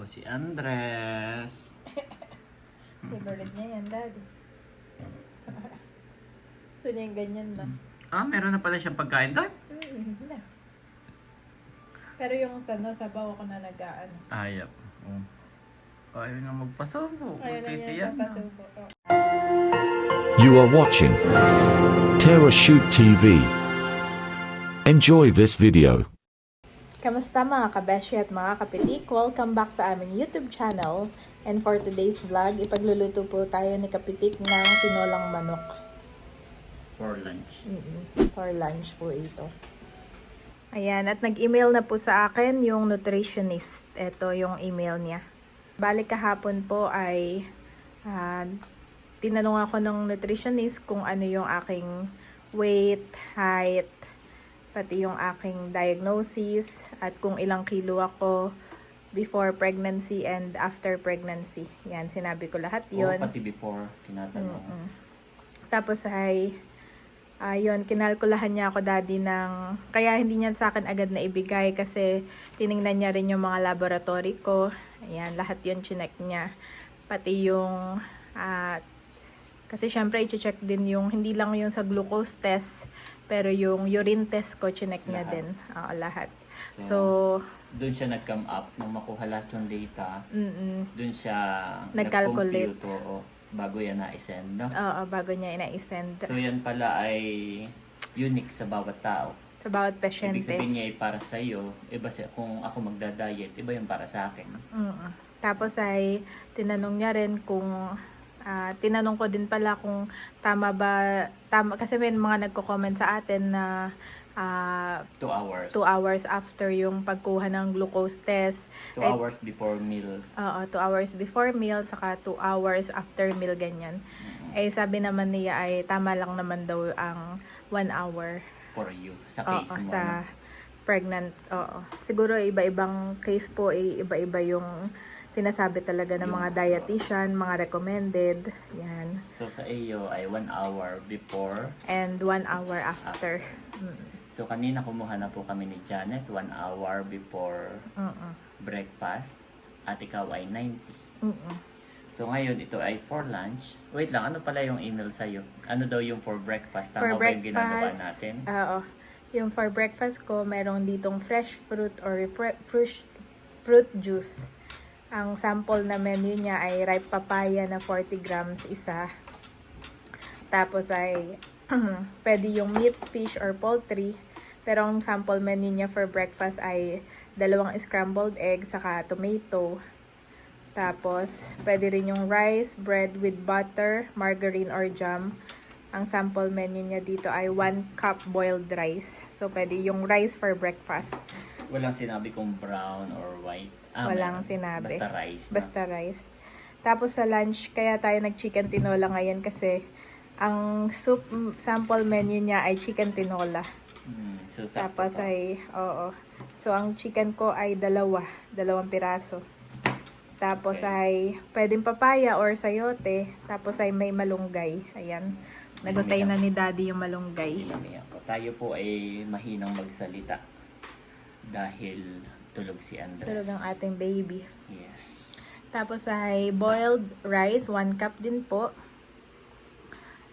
po si Andres. Favorite niya yan, daddy. Gusto niya yung ganyan na. Ah, meron na pala siyang pagkain doon? Mm, na. Pero yung ano, sabaw ako na nag-ano. Ayap. Oh. Ayaw na magpasubo. Ayaw na Kasi niya yan. ah. napasubo. Oh. You are watching Terra Shoot TV. Enjoy this video. Kamusta mga kabeshi at mga kapitik? Welcome back sa aming YouTube channel. And for today's vlog, ipagluluto po tayo ni kapitik ng tinolang manok. For lunch. Mm-mm. For lunch po ito. Ayan, at nag-email na po sa akin yung nutritionist. Ito yung email niya. Balik kahapon po ay ah, tinanong ako ng nutritionist kung ano yung aking weight, height, pati yung aking diagnosis at kung ilang kilo ako before pregnancy and after pregnancy. Yan, sinabi ko lahat O yon. pati before, tinatanong. Mm-mm. Tapos ay, ayun, kinalkulahan niya ako daddy ng, kaya hindi niya sa akin agad na ibigay kasi tiningnan niya rin yung mga laboratory ko. Ayan, lahat yun chinek niya. Pati yung, ah, kasi syempre i-check din yung, hindi lang yung sa glucose test, pero yung urine test ko, chinek niya Lahat. din. Oo, lahat. So, So, doon siya nag-come up nung makuha lahat yung data. mm Doon siya Nag-calculate. nag-compute, oo, bago yan na-send. No? oo, bago niya ina-send So yan pala ay unique sa bawat tao. sa bawat Ibig pasyente. sabihin niya ay para sa iyo, iba sa kung ako magda-diet, iba yung para sa akin. Mm. Tapos ay tinanong niya rin kung ah, tinanong ko din pala kung tama ba tama kasi may mga nagko-comment sa atin na ah, 2 hours. two hours after yung pagkuha ng glucose test. 2 Ay- hours before meal. Oo, two hours before meal saka two hours after meal ganyan. Mhm. Eh sabi naman niya ay tama lang naman daw ang one hour. For you. Sa Oo, case mo. sa pregnant. Oo. Siguro iba-ibang case po, eh, iba-iba yung sinasabi talaga ng mga dietitian, mga recommended. Yan. So sa iyo ay 1 hour before. And one hour after. Mm. So kanina kumuha na po kami ni Janet 1 hour before Mm-mm. breakfast. At ikaw ay 90. Mm-mm. So ngayon ito ay for lunch. Wait lang, ano pala yung email sa'yo? Ano daw yung for breakfast? Tama For ba yung ginagawa natin? oo. Yung for breakfast ko, merong ditong fresh fruit or fruit, fruit juice. Ang sample na menu niya ay ripe papaya na 40 grams isa. Tapos ay pwede yung meat, fish, or poultry. Pero ang sample menu niya for breakfast ay dalawang scrambled egg saka tomato. Tapos, pwede rin yung rice, bread with butter, margarine, or jam. Ang sample menu niya dito ay 1 cup boiled rice. So, pwede yung rice for breakfast. Walang sinabi kung brown or white. Ah, Walang meron. sinabi. Basta rice. no? Basta rice. Tapos sa lunch, kaya tayo nag-chicken tinola ngayon kasi ang soup mm, sample menu niya ay chicken tinola. Hmm, so Tapos pa. ay, oo. So, ang chicken ko ay dalawa. Dalawang piraso. Tapos ay, pwedeng papaya or sayote. Tapos ay may malunggay. Ayan. Nagutay na ni daddy yung malunggay. Tayo po ay mahinang magsalita. Dahil tulog si Andres. Tulog ang ating baby. Yes. Tapos ay boiled rice, 1 cup din po.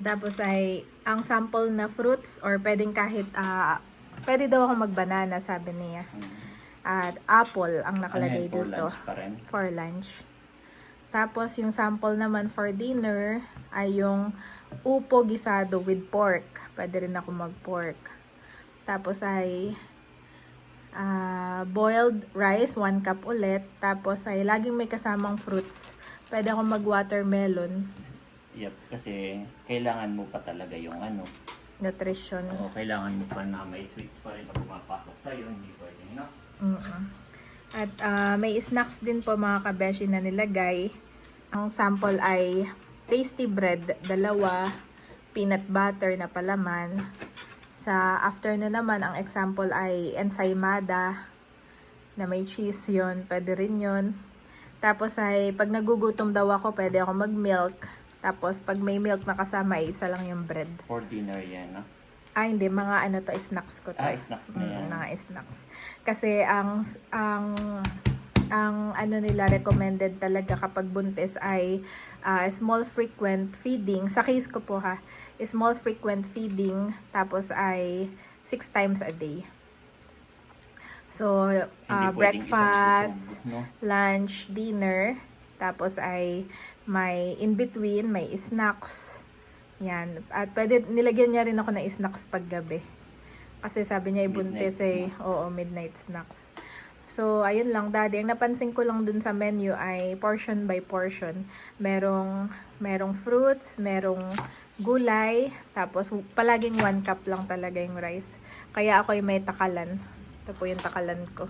Tapos ay ang sample na fruits or pwedeng kahit ah pwede daw ako magbanana sabi niya. Hmm. At apple ang nakalagay Ano dito lunch pa rin? for lunch. Tapos yung sample naman for dinner ay yung upo gisado with pork. Pwede rin ako mag-pork. Tapos ay ah, boiled rice, 1 cup ulit. Tapos ay laging may kasamang fruits. Pwede ako mag-watermelon, Yep, kasi kailangan mo pa talaga yung ano. nutrition. Oo, kailangan mo pa na may sweets pa rin pag pumapasok sa'yo. Hindi pwede, no? Mm-mm. At ah, may snacks din po mga kabeshi na nilagay. Ang sample ay tasty bread, dalawa, peanut butter na palaman. Sa afternoon naman, ang example ay ensaymada na may cheese yon Pwede rin yon Tapos ay, pag nagugutom daw ako, pwede ako mag-milk. Tapos, pag may milk na kasama, isa lang yung bread. For dinner yan, no? Ah, hindi. Mga ano to, snacks ko to. Ah, snacks na Mm, yan. mga snacks. Kasi ang, ang, ang ano nila recommended talaga kapag buntis ay ah, small frequent feeding. Sa case ko po ha, small frequent feeding tapos ay 6 times a day. So, pwedeng breakfast, no? lunch, dinner, tapos ay may in between, may snacks. Yan. At pwede, nilagyan niya rin ako ng snacks pag gabi. Kasi sabi niya ibuntis eh, oo, midnight snacks. So, ayun lang, daddy. Ang napansin ko lang dun sa menu ay portion by portion. Merong, merong fruits, merong gulay, tapos palaging one cup lang talaga yung rice. Kaya ako ay may takalan. Ito po yung takalan ko.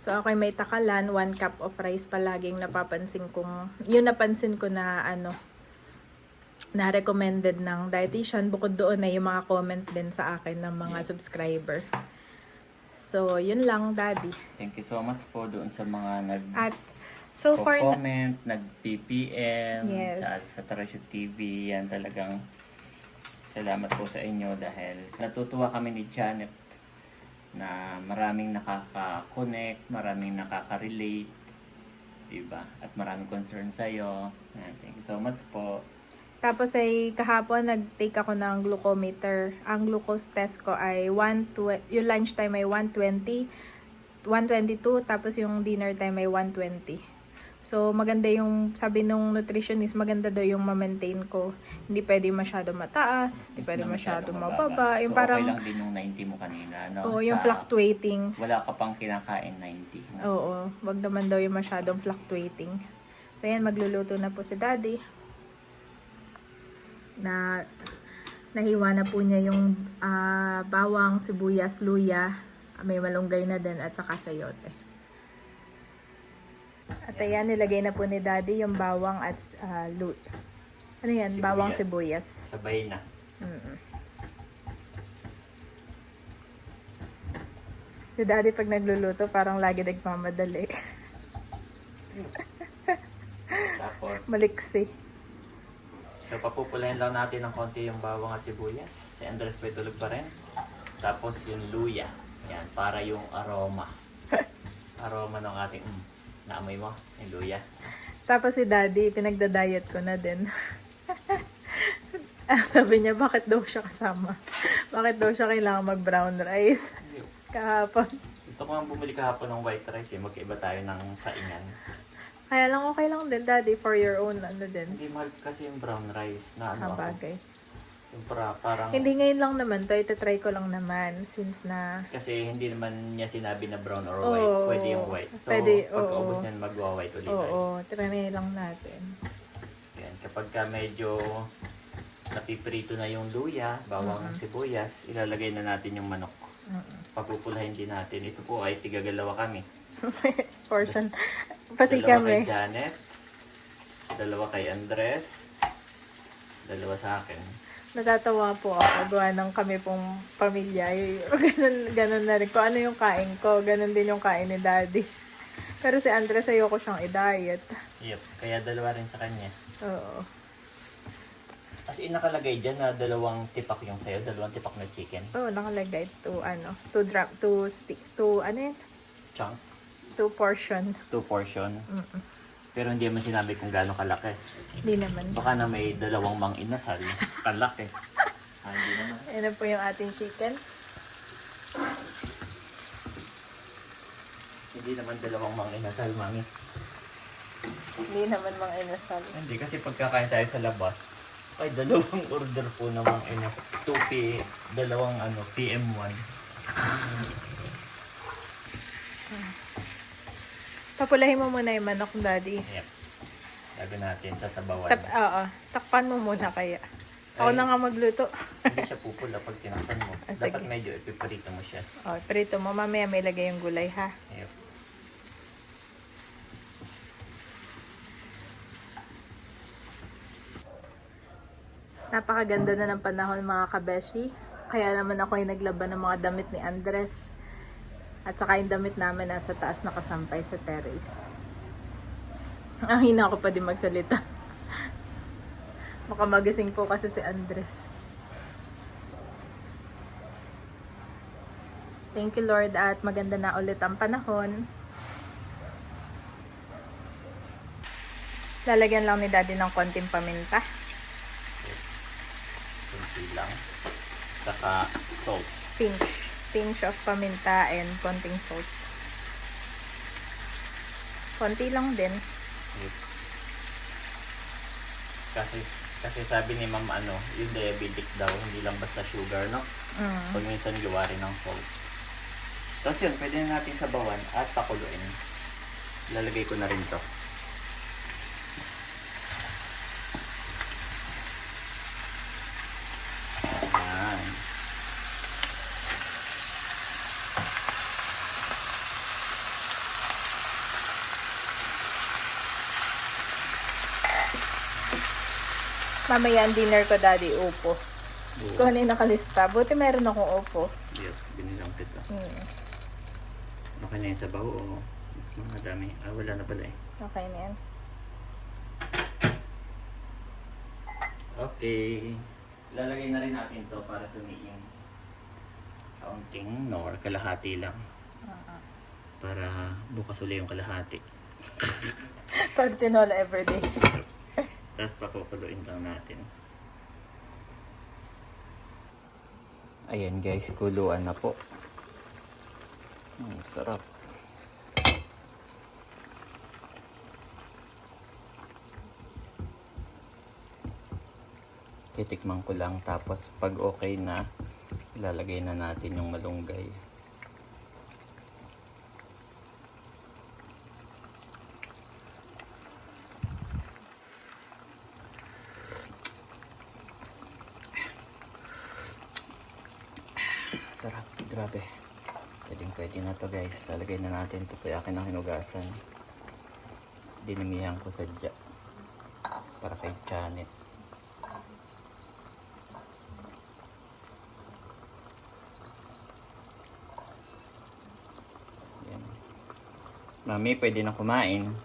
So, ako ay may takalan, one cup of rice palaging napapansin kong, yun napansin ko na ano, na recommended ng dietitian. Bukod doon ay yung mga comment din sa akin ng mga Yeah. subscriber. So, yun lang, daddy. Thank you so much po doon sa mga nag At so far, na- comment, nag-PPM Yes. sa, sa Tarashoot TV. Yan talagang salamat po sa inyo dahil natutuwa kami ni Janet na maraming nakaka-connect, maraming nakaka-relate, diba? At maraming concern sa'yo. Yan, Thank you so much po. Tapos ay kahapon nag-take ako ng glucometer. Ang glucose test ko ay 120, yung lunch time ay 120, 122, tapos yung dinner time ay 120. So maganda yung, sabi nung nutritionist, maganda daw yung ma-maintain ko. Hindi pwede masyado mataas, hindi pwede Na masyado masyadong mababa. Yung so, parang, okay lang din yung 90 mo kanina, no? oo, yung Sa- fluctuating. Wala ka pang kinakain 90. No? Oo, wag naman daw yung masyadong fluctuating. So yan, magluluto na po si daddy. Na nahiwa na po niya yung ah, bawang, sibuyas, luya. May malunggay na din at saka sayote. At ayan, nilagay na po ni daddy yung bawang at ah, lu Ano yan? Bawang, sibuyas. Sabay na. Mm-mm. Si daddy pag nagluluto, parang lagi nagmamadali. Tapos, Maliksi. So, papupulahin lang natin ng konti yung bawang at sibuyas. Si Andres pa tulog pa rin. Tapos yung luya. Yan, para yung aroma. aroma ng ating, mm, naamoy mo, yung luya. Tapos si daddy, pinagda-diet ko na din. Ah, Sabi niya, bakit daw siya kasama? Bakit daw siya kailangan mag-brown rice? Kahapon. Gusto ko nga bumili kahapon ng white rice eh. Magkaiba tayo ng saingan. Kaya lang okay lang din, daddy, for your own ano din. Hindi mahal kasi yung brown rice na Ah, ano ako. bagay. Yung para, parang, Hindi ngayon lang naman to, itatry ko lang naman since na kasi hindi naman niya sinabi na brown or Oo. white. Pwede yung white. So, Pwede, oo. pagkaubos niyan, magwa-white ulit tayo. Oo, trinay lang natin. Yan, kapag ka medyo napiprito na yung luya, bawang sibuyas, ilalagay na natin yung manok. Papupulahin din natin. Ito po ay tigagalawa kami. Portion. Pati dalawa kami. kay Janet, dalawa kay Andres, dalawa sa akin. Natatawa po ako. Gawa ng kami pong pamilya. Ganun, ganun na rin. Kung ano yung kain ko, ganun din yung kain ni daddy. Pero si Andres, ayoko siyang i-diet. Yep, kaya dalawa rin sa kanya. Oo. As in, nakalagay dyan na dalawang tipak yung sayo, dalawang tipak na chicken. Oo, nakalagay to ano, to drop, to stick, to ano yun? Chunk, To portion. two portion. Mm-mm. Pero hindi man sinabi kung gaano kalaki. Hindi naman. Baka na may dalawang mang inasal, kalaki. Ah, hindi naman. Ayan na po yung ating chicken. Hindi naman dalawang mang inasal, mami. Hindi naman mga inasal. Hindi, kasi pagkakain tayo sa labas, ay dalawang order po ng mga ina. 2 p, dalawang ano, PM1. Papulahin mo muna yung manok, daddy. Yep. Lagyan natin sa sabawan. Tap, oo, takpan mo muna kaya. Ako Ay. na nga magluto. Hindi siya pupula pag tinakpan mo. Ah, Dapat sige. medyo ipiprito mo siya. Oh, prito mo. Mamaya may lagay yung gulay, ha? Yep. Napakaganda na ng panahon mga kabeshi. Kaya naman ako yung naglaban ng mga damit ni Andres. At saka yung damit namin nasa taas nakasampay sa terrace. Ang hina ko pa din magsalita. Baka magising po kasi si Andres. Thank you Lord at maganda na ulit ang panahon. Lalagyan lang ni Daddy ng konting paminta. Konti lang. Saka salt. Pinch. Pinch of paminta and konting salt. Konti lang din. Kasi kasi sabi ni ma'am ano, yung diabetic daw, hindi lang basta sugar, no? Mm. Pag minsan gawa rin ng salt. Tapos yun, pwede na natin sabawan at pakuluin. Lalagay ko na rin to. Mamaya ang dinner ko, daddy, upo. Kung ano yung nakalista. Buti meron akong upo. Yes, binilang kita. Mm. Okay na yung sabaw o mas mga dami. Ah, wala na pala eh. Okay na yan. Okay. Lalagay na rin natin to para sumiin. Kaunting nor, kalahati lang. Uh-uh. Para bukas uli yung kalahati. Pag tinola everyday. Tapos pakukuluin lang natin. Ayan guys, kuluan na po. Mm, sarap. Titikman ko lang tapos pag okay na, ilalagay na natin yung malunggay. Sarap, grabe. Pwedeng pwede na to guys. Lalagay na natin ito kaya akin ang hinugasan. Dinamihan ko sadya. Para kay Janet. Yan. Mami, pwede na kumain.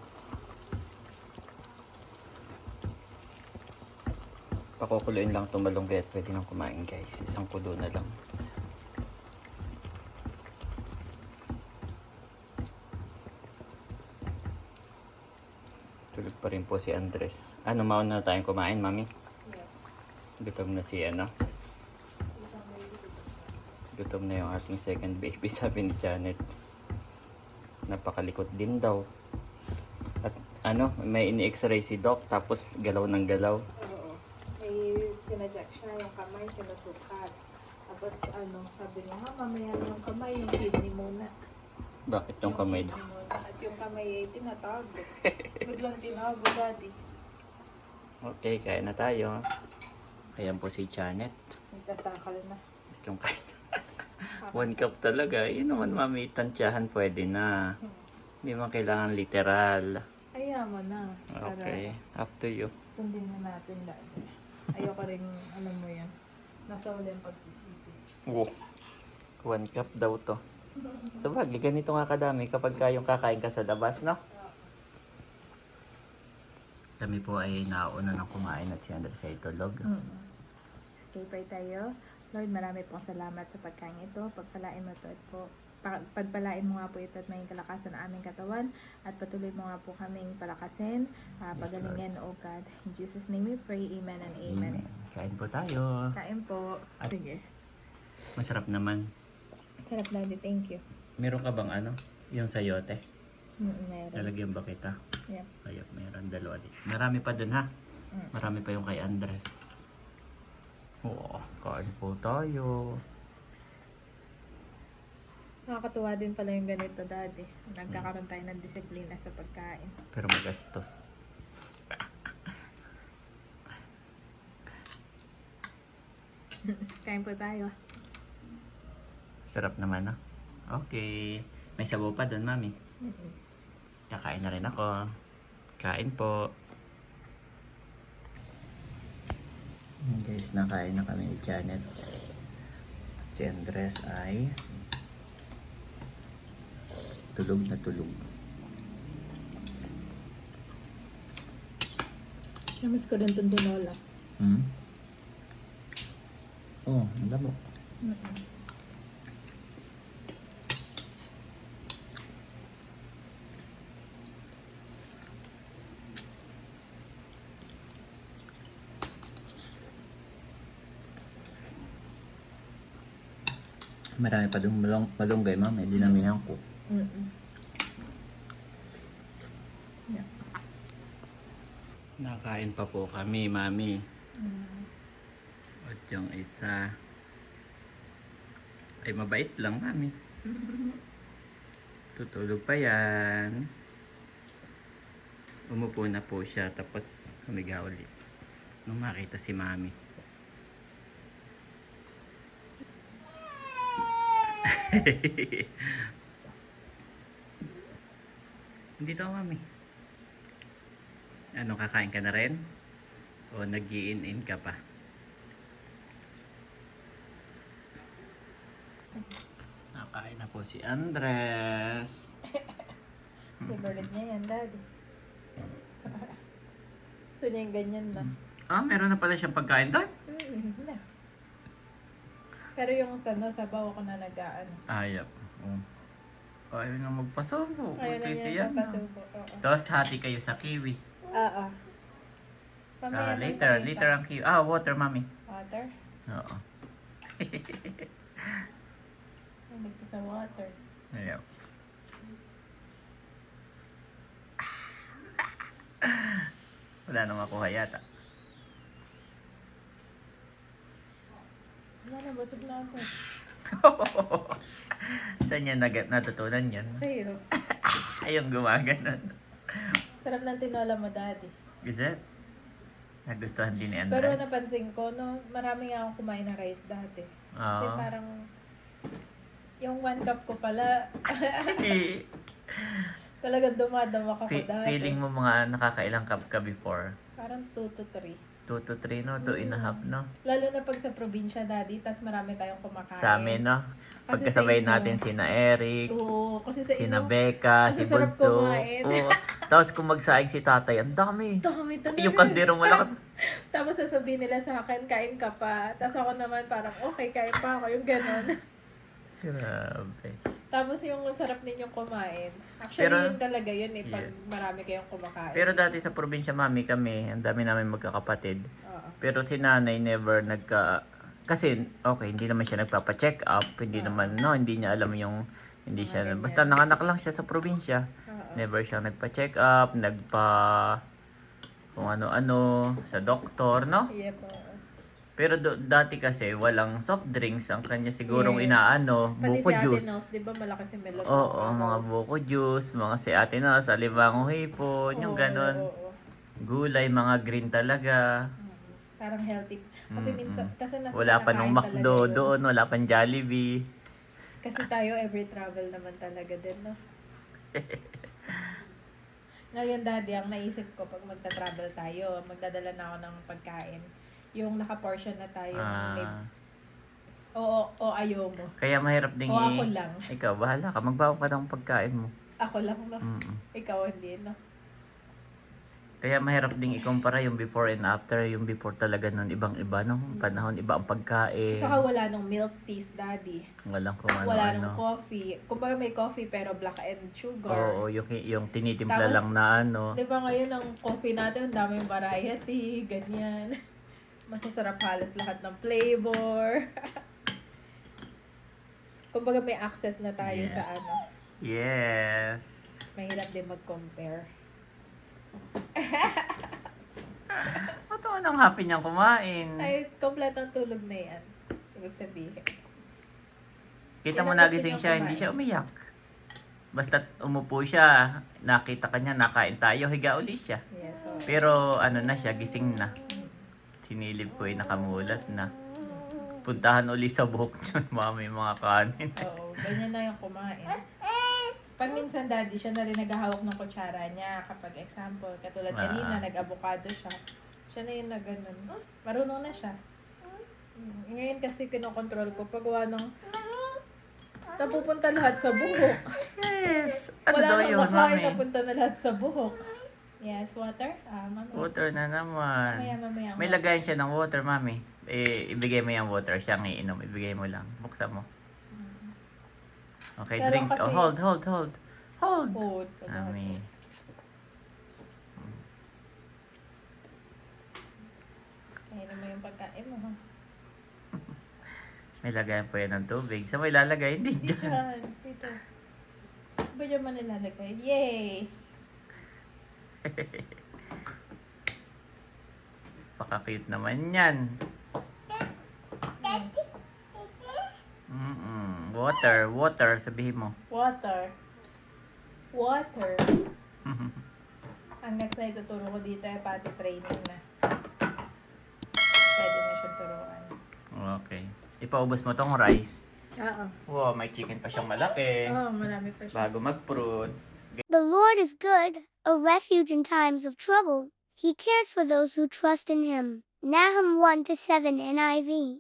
Pakukuluin lang itong malunggay at pwede nang kumain guys. Isang kulo na lang. Tulog pa rin po si Andres. Ano, mauna na tayong kumain, mami? Gutom na si ano? Gutom na yung ating second baby, sabi ni Janet. Napakalikot din daw. At ano, may ini-x-ray si Doc, tapos galaw ng galaw. Oo. Eh, sinadyak siya yung kamay, sinusukat. Tapos ano, sabi niya, ha, mamaya yung kamay, yung kidney muna. Bakit yung kamay daw? At yung kamay ay tinatago. Biglang tinago, daddy. Okay, kain na tayo. Ayan po si Janet. Nagtatakal na. Yung kain. One cup talaga. Yun naman, mami, tansyahan pwede na. Hindi man kailangan literal. Ayaw mo na. Para Okay, up to you. Sundin na natin daddy. Ayoko rin, alam mo yan. Nasa uli ang pagsisisi. Wow. One cup daw to. Sabagay, ganito nga kadami kapag kayong kakain ka sa labas, no? Kami po ay nauna ng kumain at si Andres ay tulog. Okay, pray tayo. Lord, marami pong salamat sa pagkain ito. Pagpalain mo ito at po pa- pagpalain mo nga po ito at maging kalakasan ng aming katawan at patuloy mo nga po kaming palakasin, uh, Yes, pagalingin, O God. In Jesus' name we pray. Amen and amen. Kain po tayo. Kain po. At- Sige. Masarap naman. Sarap daddy. Thank you. Meron ka bang ano? Yung sayote? Mm, meron. Lalagyan ba kita? Yep. Ayop, meron dalawa din. Marami pa dun ha. Mm. Marami pa yung kay Andres. Oo, kain po tayo. Nakakatuwa din pala yung ganito, daddy. Nagkakaroon tayo ng disiplina sa pagkain. Pero magastos. Kain po tayo. Sarap naman, no? Okay. May sabaw pa dun, mami. Mm-mm. Kakain na rin ako. Kain po. Guys, nakain na kami ni Janet. Si Andres ay tulog na tulog. Namiss ko din itong tinola. Hmm? Oh, ang lamok. Mm-mm. Marami pa doon malung malunggay, ma'am. Eh, dinamihan ko. Mm-mm. Yeah. Nakain pa po kami, mami. Mm. At yung isa ay mabait lang, mami. Tutulog pa yan. Umupo na po siya, tapos humiga ulit. Nung makita si mami. Hindi daw, mami. Ano, kakain ka na rin? O nag in ka pa? Nakain na po si Andres. Favorite niya yan, daddy. Gusto niya yung ganyan na. Ah, meron na pala siyang pagkain doon? Mm, na. Pero yung ano, sabaw ako na nag-aan. Ayap. Um. Ayaw na magpasubo. Ayaw na Kasi niya yan. papasubo. Oo. Tapos hati kayo sa kiwi. Oo. Ah, Mamaya may later, pakita. later ang kiwi. Ah, water, mami. Water? Oo. Hindi ko sa water. Ayap. Wala nang makuha yata. Wala busog na ako. Saan yan nag- natutunan yan? Sa'yo. Ayong gumaganon. Sarap ng tinola mo, daddy. Gazet? Nagustuhan din ni Pero Andres. napansin ko, no, marami nga akong kumain ng rice dati. Kasi Oo. parang, yung one cup ko pala, talagang dumadamak ako Fe- dati. feeling mo mga nakakailang cup ka before? Parang 2 to 3. 2 to 3 no? 2 and a half no? Lalo na pag sa probinsya, daddy, tas marami tayong kumakain. Sa amin no? Kasi Pagkasabay sa inyo- natin sina Eric, Oo, kasi sa sina inyo, Becca, kasi si sarap Bunso. kumain. Oo. Tapos kung magsaing si tatay, ang dami. dami talaga. Yung kaldero malaki. Tapos sasabihin nila sa akin, kain ka pa. Tapos ako naman parang, okay, kain pa ako. Yung ganon. Grabe. Tapos yung sarap ninyong kumain. Actually, Pero- yun talaga yun eh, pag Yes. marami kayong kumakain. Pero dati sa probinsya mami kami, ang dami namin magkakapatid. Oo. Pero si nanay never nagka... Kasi, okay, hindi naman siya nagpapa-check up. Hindi naman, no, hindi niya alam yung... Hindi siya, basta nanganak lang siya sa probinsya. Oo. Never siya nagpa-check up, nagpa... Kung ano-ano, sa doktor, no? Yep. oo. Pero do, dati kasi, walang soft drinks. Ang kanya sigurong Yes. inaano, Pati buko si juice. Nels, di ba malaki si Melo? Oo, mga buko juice, mga si ate na, sa libango hipon, yung ganon. Gulay, mga green talaga. Parang healthy. Kasi Mm-mm. minsan, kasi nasa Wala pa nung McDo doon, wala pang Jollibee. Kasi tayo every travel naman talaga din, no? Ngayon, daddy, ang naisip ko pag magta-travel tayo, magdadala na ako ng pagkain. Yung naka-portion na tayo. may, Ah, oo, o ayaw mo. kaya mahirap ding O ako i- lang. Ikaw, bahala ka. Magbawa ka ng pagkain mo. Ako lang, no? Mm-mm. Ikaw hindi, no? Kaya mahirap ding ikumpara yung before and after. Yung before talaga nun, ibang iba no? Panahon, iba ang pagkain. Saka wala nung milk teas, daddy. Walang kung ano Wala ano. nung coffee. Kumbaga may coffee pero black and sugar. Oo, yung, yung tinitimpla Tapos, lang na ano. Di ba ngayon ang coffee natin, ang daming variety, ganyan. Masasarap halos lahat ng flavor. Kumbaga may access na tayo Yes. sa ano. Yes. Mahirap din mag-compare. Ba't naman ang happy niyang kumain? Ay, kompletong tulog na yan. Ibig sabihin. Kita yan mo nagising siya, kumain. hindi siya umiyak. Basta umupo siya, nakita ka niya, nakain tayo, higa uli siya. Yes, so, Pero ano na siya, gising na. Sinilip ko ay nakamulat na. Puntahan uli sa buhok niya, mami, mga kanin. oo, ganyan na yung kumain. Pag minsan daddy, siya na rin naghahawak ng kutsara niya. Kapag example, katulad Ah. kanina, nag-avocado siya. Siya na yung nag ganun. Marunong na siya. Mm, Ngayon kasi kinokontrol ko paggawa ng napupunta lahat sa buhok. Yes! Ano Wala nang yun, makain, mami? napunta na lahat sa buhok. Yes, water? Ah, mami. Water na naman. Mamaya, mamaya. May lagayan siya ng water, mami. Eh, ibigay mo yung water, siya ang iinom. Ibigay mo lang. Buksan mo. Okay, Pero drink. kasi- Oh, hold, hold, hold. Hold. Oh, Mami. Kainin mo yung pagkain mo, ha? May lagayan po yan ng tubig. Saan mo ilalagay? Hindi dyan. Diyan, dito. Ba dyan man nilalagay? Yay! Paka-cute naman yan. Mm-mm. Water, water, sabihin mo. Water. Water. Ang next na ituturo ko dito ay potty training na. Pwede na siyang turuan. Okay. Ipaubos mo tong rice. Oo. Wow, may chicken pa siyang malaki. Oo, marami pa siya. Bago mag-fruits. The Lord is good, a refuge in times of trouble. He cares for those who trust in him. Nahum 1 to 7 NIV.